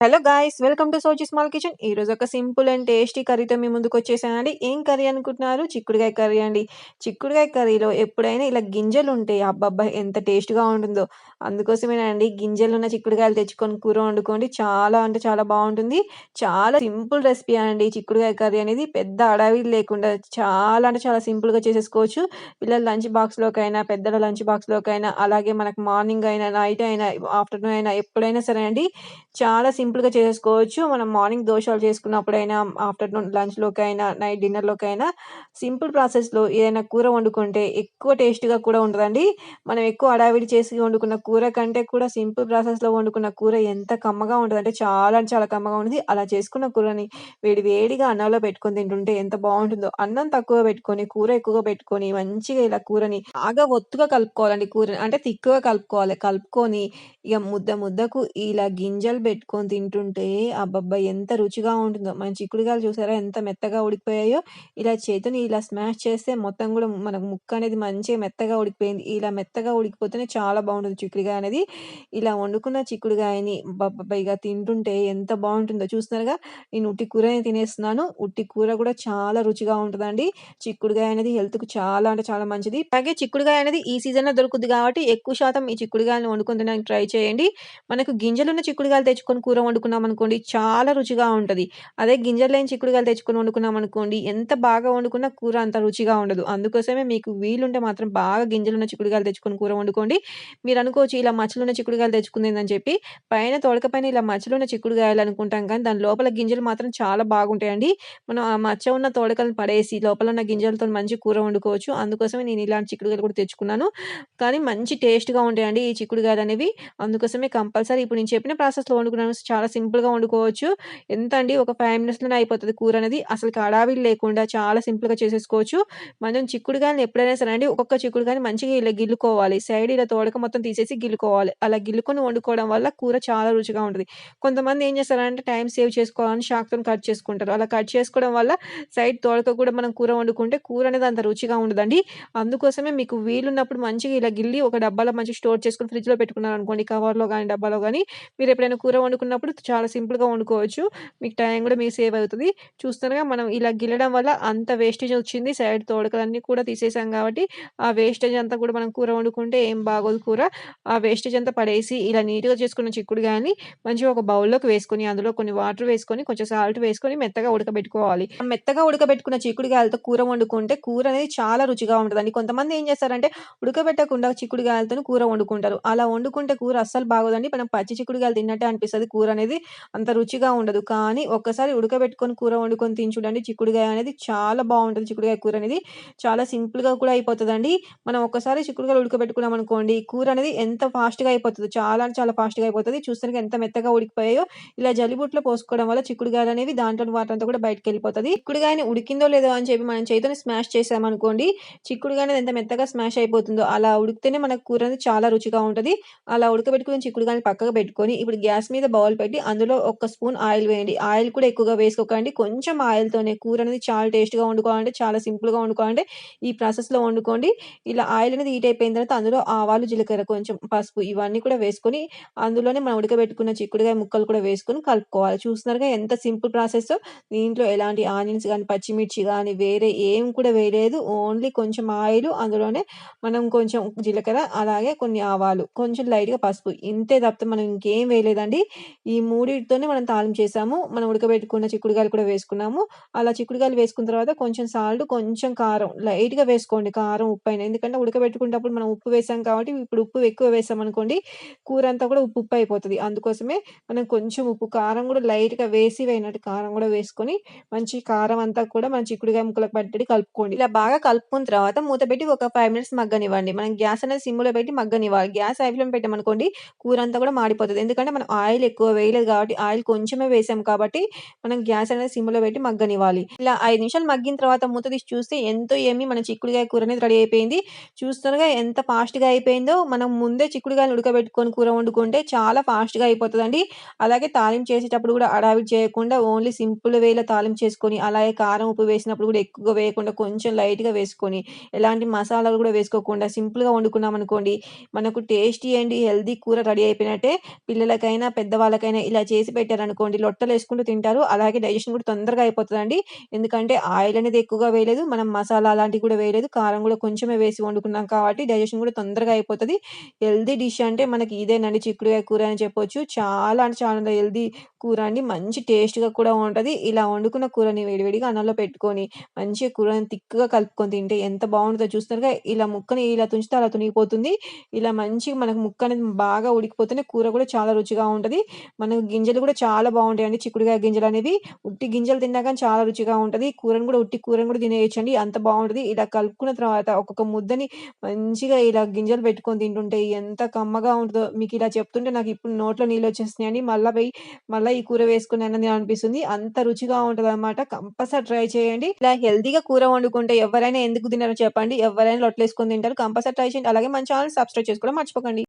Hello guys welcome to Sochi small kitchen ఈ రోజు ఒక సింపుల్ అండ్ టేస్టీ కర్రీతో మీ ముందుకు వచ్చేసానండి. ఏం కర్రీ అనుకుంటున్నారు? చిక్కుడుకాయ కర్రీ అండి. చిక్కుడుకాయ కర్రీలో ఎప్పుడైనా ఇలా గింజలు ఉంటాయి అబ్బబ్బా ఎంత టేస్ట్గా ఉంటుందో. అందుకోసమేనండి గింజలు ఉన్న చిక్కుడుకాయలు తెచ్చుకొని కూర వండుకోండి. చాలా అంటే చాలా బాగుంటుంది. చాలా సింపుల్ రెసిపీ అండి చిక్కుడుకాయ కర్రీ అనేది. పెద్ద అడవి లేకుండా చాలా అంటే చాలా సింపుల్గా చేసేసుకోవచ్చు. పిల్లల లంచ్ బాక్స్లోకైనా పెద్దల లంచ్ బాక్స్లోకైనా అలాగే మనకు మార్నింగ్ అయినా నైట్ అయినా ఆఫ్టర్నూన్ అయినా ఎప్పుడైనా సరే అండి చాలా సింపుల్‌గా చేసేసుకోవచ్చు. మనం మార్నింగ్ దోషాలు చేసుకున్నప్పుడైనా, ఆఫ్టర్‌నూన్ లంచ్‌లోకైనా, నైట్ డిన్నర్‌లోకైనా సింపుల్ ప్రాసెస్‌లో ఏదైనా కూర వండుకుంటే ఎక్కువ టేస్ట్‌గా కూడా ఉంటుందండి మనం ఎక్కువ అడావిడి చేసి వండుకున్న కూర కంటే కూడా సింపుల్ ప్రాసెస్‌లో వండుకున్న కూర ఎంత కమ్మగా ఉంటుందంటే చాలా అంటే చాలా కమ్మగా ఉంటుంది అలా చేసుకున్న కూరని వేడి వేడిగా అన్నంలో పెట్టుకొని తింటుంటే ఎంత బాగుంటుందో అన్నం తక్కువ పెట్టుకొని, కూర ఎక్కువగా పెట్టుకొని మంచిగా ఇలా కూరని బాగా ఒత్తుగా కలుపుకోవాలండి కూరని. అంటే తిక్కుగా కలుపుకోవాలి. కలుపుకొని ఇక ముద్ద ముద్దకు ఇలా గింజలు పెట్టుకొని తింటుంటే అబ్బబ్బా! ఎంత రుచిగా ఉంటుందో. మన చిక్కుడుగాయలు చూసారా ఎంత మెత్తగా ఉడికిపోయాయో. ఇలా చేతిని ఇలా స్మాష్ చేస్తే మొత్తం గూడా మనకు ముక్క అనేది మంచిగా మెత్తగా ఉడికిపోయింది. ఇలా మెత్తగా ఉడికిపోతేనే చాలా బావుంటుంది చిక్కుడుగాయ అనేది. ఇలా వండుకున్న చిక్కుడుగాయని అబ్బబ్బబ్బా! ఇగ తింటుంటే ఎంత బావుంటుందో చూస్తున్నారుగా. నేను ఉట్టి కూరనే తినేస్తున్నాను. ఉట్టి కూర గూడా చాలా రుచిగా ఉంటదండి. చిక్కుడుగాయ అనేది హెల్త్‌కు చాలా అంటే చాలా మంచిది. అలాగే చిక్కుడుగాయ అనేది ఈ సీజన్‌లో దొరుకుద్ది కాబట్టి ఎక్కువ శాతం ఈ చిక్కుడుగాయలను వండుకొని తినడానికి ట్రై చేయండి. మనకు గింజలున్న చిక్కుడుగాయలు తెచ్చుకొని కూర వండుకున్నాం అనుకోండి చాలా రుచిగా ఉంటుంది అదే గింజలు లేని చిక్కుడుగాయలు తెచ్చుకొని వండుకున్నాం అనుకోండి ఎంత బాగా వండుకున్నా కూర అంత రుచిగా ఉండదు. అందుకోసమే మీకు వీలుంటే మాత్రం బాగా గింజలున్న చిక్కుడుగాయలు తెచ్చుకొని కూర వండుకోండి. మీరు అనుకోవచ్చు ఇలా మచ్చలున్న చిక్కుడుగాయలు తెచ్చుకుందేందని చెప్పి. పైన తొడకపైన ఇలా మచ్చలున్న చిక్కుడుగాయలు అనుకుంటాం కానీ దాని లోపల గింజలు మాత్రం చాలా బాగుంటాయండి. మనం ఆ మచ్చ ఉన్న తోడకలను పడేసి లోపల ఉన్న గింజలతో మంచి కూర వండుకోవచ్చు. అందుకోసమే నేను ఇలాంటి చిక్కుడుగాయలు కూడా తెచ్చుకున్నాను. కానీ మంచి టేస్ట్‌గా ఉంటాయండి ఈ చిక్కుడుగాయలనేవి. అందుకోసమే కంపల్సరీ ఇప్పుడు నేను చెప్పిన ప్రాసెస్‌లో వండుకున్నాను. చాలా సింపుల్‌గా వండుకోవచ్చు. ఎంత అండి ఒక ఫైవ్ మినిట్స్‌లోనే అయిపోతుంది కూర అనేది అసలు హడావిడి లేకుండా చాలా సింపుల్‌గా చేసేసుకోవచ్చు. మనం చిక్కుడుగాయలు ఎప్పుడైనా సరే అండి ఒక్కొక్క చిక్కుడుగాయని మంచిగా ఇలా గిల్లుకోవాలి. సైడ్ ఇలా తోడక మొత్తం తీసేసి గిల్లుకోవాలి. అలా గిల్లుకొని వండుకోవడం వల్ల కూర చాలా రుచిగా ఉంటుంది కొంతమంది ఏం చేస్తారంటే టైం సేవ్ చేసుకోవాలని షాక్తో కట్ చేసుకుంటారు. అలా కట్ చేసుకోవడం వల్ల సైడ్ తోడక కూడా మనం కూర వండుకుంటే కూర అనేది అంత రుచిగా ఉండదండి. అందుకోసమే మీకు వీలున్నప్పుడు మంచిగా ఇలా గిల్లి ఒక డబ్బాలో మంచిగా స్టోర్ చేసుకుని ఫ్రిడ్జ్‌లో పెట్టుకున్నారు అనుకోండి కవర్‌లో కానీ డబ్బాలో కానీ మీరు ఎప్పుడైనా కూర వండుకున్నప్పుడు చాలా సింపుల్‌గా వండుకోవచ్చు. మీకు టైం కూడా మీకు సేవ్ అవుతుంది చూస్తున్నారుగా మనం ఇలా గిల్లడం వల్ల అంత వేస్టేజ్ వచ్చింది. సైడ్ తోడకలన్నీ కూడా తీసేసాం కాబట్టి ఆ వేస్టేజ్ అంతా కూడా మనం కూర వండుకుంటే ఏం బాగోదు కూర. ఆ వేస్టేజ్ అంతా పడేసి ఇలా నీట్‌గా చేసుకున్న చిక్కుడు కానీ మంచిగా ఒక బౌల్‌లోకి వేసుకొని అందులో కొన్ని వాటర్ వేసుకొని కొంచెం సాల్ట్ వేసుకొని మెత్తగా ఉడకబెట్టుకోవాలి. మెత్తగా ఉడకబెట్టుకున్న చిక్కుడుగాయలతో కూర వండుకుంటే కూర అనేది చాలా రుచిగా ఉంటుందండి కొంతమంది ఏం చేస్తారంటే ఉడకబెట్టకుండా చిక్కుడుగాయలతో కూర వండుకుంటారు. అలా వండుకుంటే కూర అస్సలు బాగోదండి. మనం పచ్చి చిక్కుడుగాయలు తిన్నట్టే అనిపిస్తుంది కూర అనేది. అంత రుచిగా ఉండదు. కానీ ఒక్కసారి ఉడకబెట్టుకొని కూర వండుకొని తిని చూడండి చిక్కుడుగాయ అనేది చాలా బాగుంటుంది చిక్కుడుగాయ కూర అనేది చాలా సింపుల్‌గా కూడా అయిపోతుందండి మనం ఒక్కసారి చిక్కుడుగాయలు ఉడకబెట్టుకున్నామనుకోండి కూర అనేది ఎంత ఫాస్ట్‌గా అయిపోతుంది చాలా చాలా ఫాస్ట్‌గా అయిపోతుంది చూస్తానికి ఎంత మెత్తగా ఉడికిపోయాయో. ఇలా జలిబుట్లో పోసుకోవడం వల్ల చిక్కుడుగాయలనేవి దాంట్లో వాటర్ అంతా కూడా బయటికెళ్ళిపోతది. చిక్కుడుగాయని ఉడికిందో లేదో అని చెప్పి మనం చేతిని స్మాష్ చేసామనుకోండి చిక్కుడుగాయ అనేది ఎంత మెత్తగా స్మాష్ అయిపోతుందో అలా ఉడికితేనే మనకు కూర అనేది చాలా రుచిగా ఉంటది. అలా ఉడకబెట్టుకుని చిక్కుడుగాయని పక్కకు పెట్టుకొని ఇప్పుడు గ్యాస్ మీద బౌల్ పెట్టి అందులో ఒక స్పూన్ ఆయిల్ వేయండి. ఆయిల్ కూడా ఎక్కువగా వేసుకోకండి. కొంచెం ఆయిల్‌తోనే కూర అనేది చాలా టేస్ట్‌గా వండుకోవాలంటే చాలా సింపుల్‌గా వండుకోవాలంటే ఈ ప్రాసెస్‌లో వండుకోండి. ఇలా ఆయిల్ అనేది హీట్ అయిపోయిన తర్వాత అందులో ఆవాలు, జీలకర్ర, కొంచెం పసుపు ఇవన్నీ కూడా వేసుకొని అందులోనే మనం ఉడకబెట్టుకున్న చిక్కుడుగాయ ముక్కలు కూడా వేసుకొని కలుపుకోవాలి. చూస్తున్నారుగా ఎంత సింపుల్ ప్రాసెస్ దీంట్లో ఎలాంటి ఆనియన్స్ కానీ పచ్చిమిర్చి కానీ వేరే ఏం కూడా వేయలేదు. ఓన్లీ కొంచెం ఆయిల్ అందులోనే మనం కొంచెం జీలకర్ర అలాగే కొన్ని ఆవాలు, కొంచెం లైట్‌గా పసుపు ఇంతే తప్పితే మనం ఇంకేం వేయలేదండి. ఈ ఈ మూడిటితోనే మనం తాళం చేసాము. మనం ఉడకబెట్టుకున్న చిక్కుడుగాయలు కూడా వేసుకున్నాము. అలా చిక్కుడుగాయలు వేసుకున్న తర్వాత కొంచెం సాల్ట్, కొంచెం కారం లైట్‌గా వేసుకోండి. కారం, ఉప్పు అయినా ఎందుకంటే ఉడకబెట్టుకునేటప్పుడు మనం ఉప్పు వేసాం కాబట్టి ఇప్పుడు ఉప్పు ఎక్కువ వేసామనుకోండి కూర అంతా కూడా ఉప్పు ఉప్పు అయిపోతుంది అందుకోసమే మనం కొంచెం ఉప్పు, కారం కూడా లైట్‌గా వేసి వేయనట్టు కారం కూడా వేసుకొని మంచి కారం అంతా కూడా మన చిక్కుడుగాయ ముక్కలకు పట్టి కలుపుకోండి. ఇలా బాగా కలుపుకున్న తర్వాత మూత పెట్టి ఒక ఫైవ్ మినిట్స్ మగ్గనివ్వండి. మనం గ్యాస్ అనేది సిమ్‌లో పెట్టి మగ్గనివ్వాలి. గ్యాస్ ఐఫ్లో ఫ్లేమ్‌లో పెట్టామనుకోండి కూర అంతా కూడా మాడిపోతుంది ఎందుకంటే మనం ఆయిల్ ఎక్కువ వేయలేదు కాబట్టి ఆయిల్ కొంచెమే వేసాం కాబట్టి మనం గ్యాస్ అనేది సిమ్‌లో పెట్టి మగ్గనివ్వాలి. ఇలా ఐదు నిమిషాలు మగ్గిన తర్వాత మూత తీసి చూస్తే ఎంతో ఏమి మన చిక్కుడుగాయ కూర అనేది రెడీ అయిపోయింది. చూస్తున్నారుగా ఎంత ఫాస్ట్‌గా అయిపోయిందో. మనం ముందే చిక్కుడుగాయలు ఉడకబెట్టుకొని కూర వండుకుంటే చాలా ఫాస్ట్‌గా అయిపోతుందండి అలాగే తాలింపు చేసేటప్పుడు కూడా అడావిడ్ చేయకుండా ఓన్లీ సింపుల్ వేలో తాలింపు చేసుకొని అలాగే కారం, ఉప్పు వేసినప్పుడు కూడా ఎక్కువగా వేయకుండా కొంచెం లైట్‌గా వేసుకొని ఎలాంటి మసాలాలు కూడా వేసుకోకుండా సింపుల్‌గా వండుకున్నామనుకోండి మనకు టేస్టీ అండ్ హెల్దీ కూర రెడీ అయిపోయినట్టే. పిల్లలకైనా, పెద్దవాళ్ళకైనా ఎవరికైనా ఇలా చేసి పెట్టారనుకోండి లొట్టలు వేసుకుంటూ తింటారు. అలాగే డైజెషన్ కూడా తొందరగా అయిపోతుందండి ఎందుకంటే ఆయిల్ అనేది ఎక్కువగా వేయలేదు. మనం మసాలా అలాంటివి కూడా వేయలేదు. కారం కూడా కొంచెమే వేసి వండుకున్నాం కాబట్టి డైజెషన్ కూడా తొందరగా అయిపోతుంది హెల్దీ డిష్ అంటే మనకి ఇదేనండి చిక్కుడుకాయ కూర అని చెప్పొచ్చు. చాలా అంటే చాలా హెల్దీ కూర అండి. మంచి టేస్ట్‌గా కూడా ఉంటుంది ఇలా వండుకున్న కూరని వేడివేడిగా అన్నంలో పెట్టుకొని మంచిగా కూరని థిక్‌గా కలుపుకొని తింటే ఎంత బాగుంటుందో చూస్తున్నారుగా. ఇలా ముక్కని ఇలా తుంచితే అలా తునిగిపోతుంది. ఇలా మంచిగా మనకు ముక్క అనేది బాగా ఉడికిపోతేనే కూర కూడా చాలా రుచిగా ఉంటుంది మనకు గింజలు కూడా చాలా బాగుంటాయండి చిక్కుడుకాయ గింజలు అనేవి ఉట్టి గింజలు తిన్నా చాలా రుచిగా ఉంటది. కూరను కూడా ఉట్టి కూరను కూడా తినేయచ్చండి అంత బాగుంటుంది ఇలా కలుపుకున్న తర్వాత ఒక్కొక్క ముద్దని మంచిగా ఇలా గింజలు పెట్టుకొని తింటుంటే ఎంత కమ్మగా ఉంటుందో మీకు ఇలా చెప్తుంటే నాకు ఇప్పుడు నోట్లో నీళ్ళొచ్చేస్తున్నాయండి. మళ్ళీ పోయి మళ్ళీ ఈ కూర వేసుకున్నానని అనిపిస్తుంది అంత రుచిగా ఉంటదనమాట. కంపల్సరీ ట్రై చేయండి. ఇలా హెల్తీగా కూర వండుకుంటే ఎవరైనా ఎందుకు తినారో చెప్పండి. ఎవరైనా లొట్లేసుకొని తింటారు. కంపల్సరీ ట్రై చేయండి. అలాగే మన ఛానల్ సబ్స్క్రైబ్ చేసుకోవడం మర్చిపోకండి.